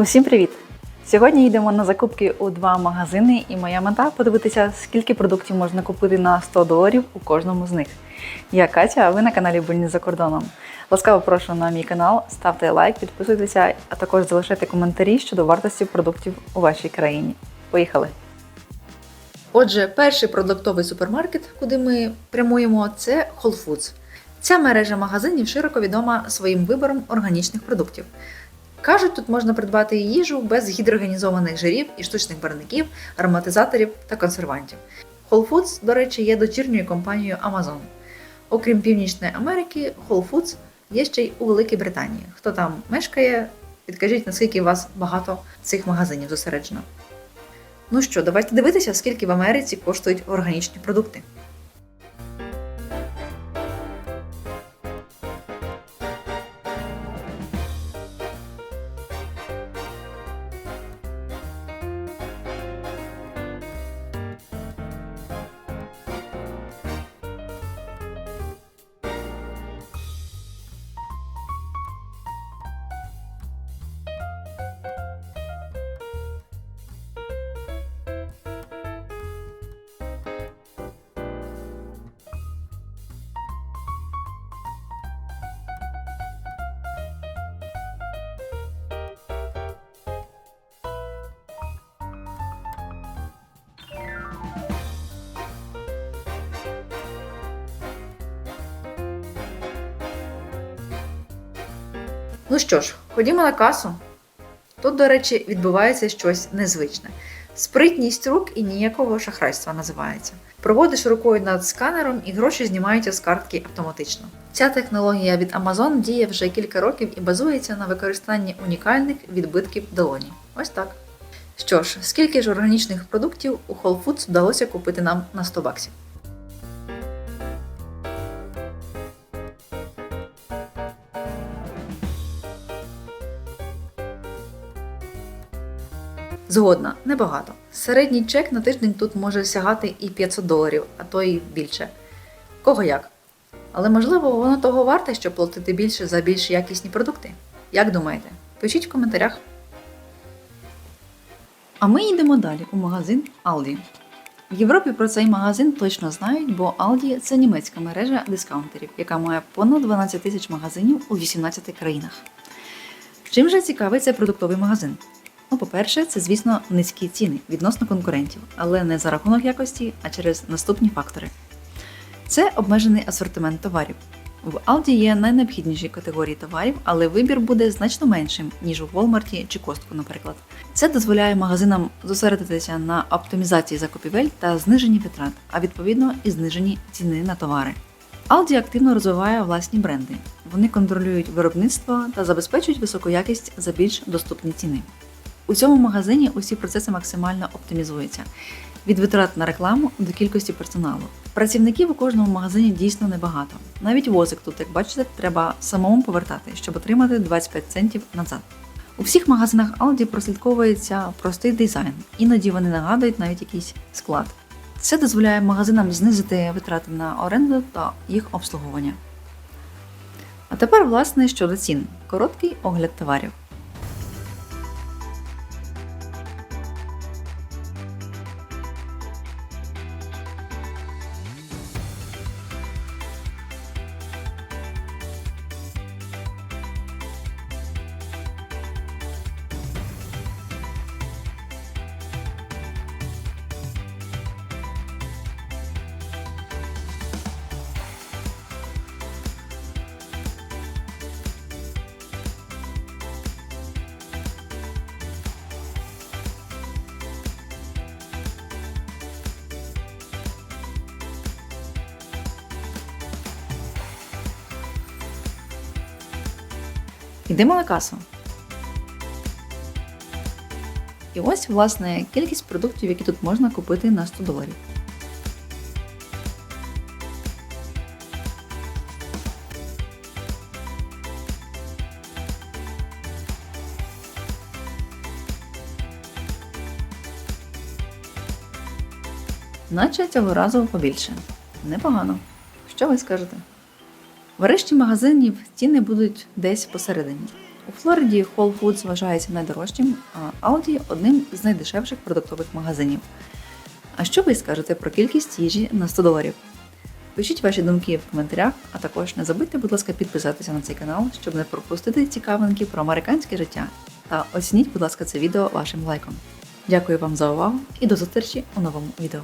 Усім привіт! Сьогодні йдемо на закупки у два магазини, і моя мета подивитися, скільки продуктів можна купити на 100 доларів у кожному з них. Я Катя, а ви на каналі Бульні за кордоном. Ласкаво прошу на мій канал, ставте лайк, підписуйтеся, а також залишайте коментарі щодо вартості продуктів у вашій країні. Поїхали! Отже, перший продуктовий супермаркет, куди ми прямуємо, це Whole Foods. Ця мережа магазинів широко відома своїм вибором органічних продуктів. Кажуть, тут можна придбати їжу без гідрогенізованих жирів і штучних барвників, ароматизаторів та консервантів. Whole Foods, до речі, є дочірньою компанією Amazon. Окрім Північної Америки, Whole Foods є ще й у Великій Британії. Хто там мешкає, підкажіть, наскільки у вас багато цих магазинів зосереджено. Ну що, давайте дивитися, скільки в Америці коштують органічні продукти. Ну що ж, ходімо на касу. Тут, до речі, відбувається щось незвичне. Спритність рук і ніякого шахрайства називається. Проводиш рукою над сканером і гроші знімаються з картки автоматично. Ця технологія від Amazon діє вже кілька років і базується на використанні унікальних відбитків долоні. Ось так. Що ж, скільки ж органічних продуктів у Whole Foods вдалося купити нам на 100 баксів? Згодна, небагато. Середній чек на тиждень тут може сягати і 500 доларів, а то й більше. Кого як? Але можливо воно того варте, щоб платити більше за більш якісні продукти? Як думаєте? Пишіть в коментарях. А ми йдемо далі у магазин Aldi. В Європі про цей магазин точно знають, бо Aldi – це німецька мережа дискаунтерів, яка має понад 12 тисяч магазинів у 18 країнах. Чим же цікавий цей продуктовий магазин? Ну, по-перше, це, звісно, низькі ціни відносно конкурентів, але не за рахунок якості, а через наступні фактори. Це обмежений асортимент товарів. В Aldi є найнеобхідніші категорії товарів, але вибір буде значно меншим, ніж у Walmart чи Костку, наприклад. Це дозволяє магазинам зосередитися на оптимізації закупівель та зниженні витрат, а відповідно і зниженні ціни на товари. Aldi активно розвиває власні бренди. Вони контролюють виробництво та забезпечують високу якість за більш доступні ціни. У цьому магазині усі процеси максимально оптимізуються від витрат на рекламу до кількості персоналу. Працівників у кожному магазині дійсно небагато. Навіть возик тут, як бачите, треба самому повертати, щоб отримати 25 центів назад. У всіх магазинах Aldi прослідковується простий дизайн, іноді вони нагадують навіть якийсь склад. Це дозволяє магазинам знизити витрати на оренду та їх обслуговування. А тепер, власне, щодо цін. Короткий огляд товарів. Йдемо на касу. І ось, власне, кількість продуктів, які тут можна купити на 100 доларів. Наче цього разу побільше. Непогано. Що ви скажете? В решті магазинів ціни будуть десь посередині. У Флориді Whole Foods вважається найдорожчим, а Aldi – одним з найдешевших продуктових магазинів. А що ви скажете про кількість їжі на 100 доларів? Пишіть ваші думки в коментарях, а також не забудьте, будь ласка, підписатися на цей канал, щоб не пропустити цікавинки про американське життя. Та оцініть, будь ласка, це відео вашим лайком. Дякую вам за увагу і до зустрічі у новому відео.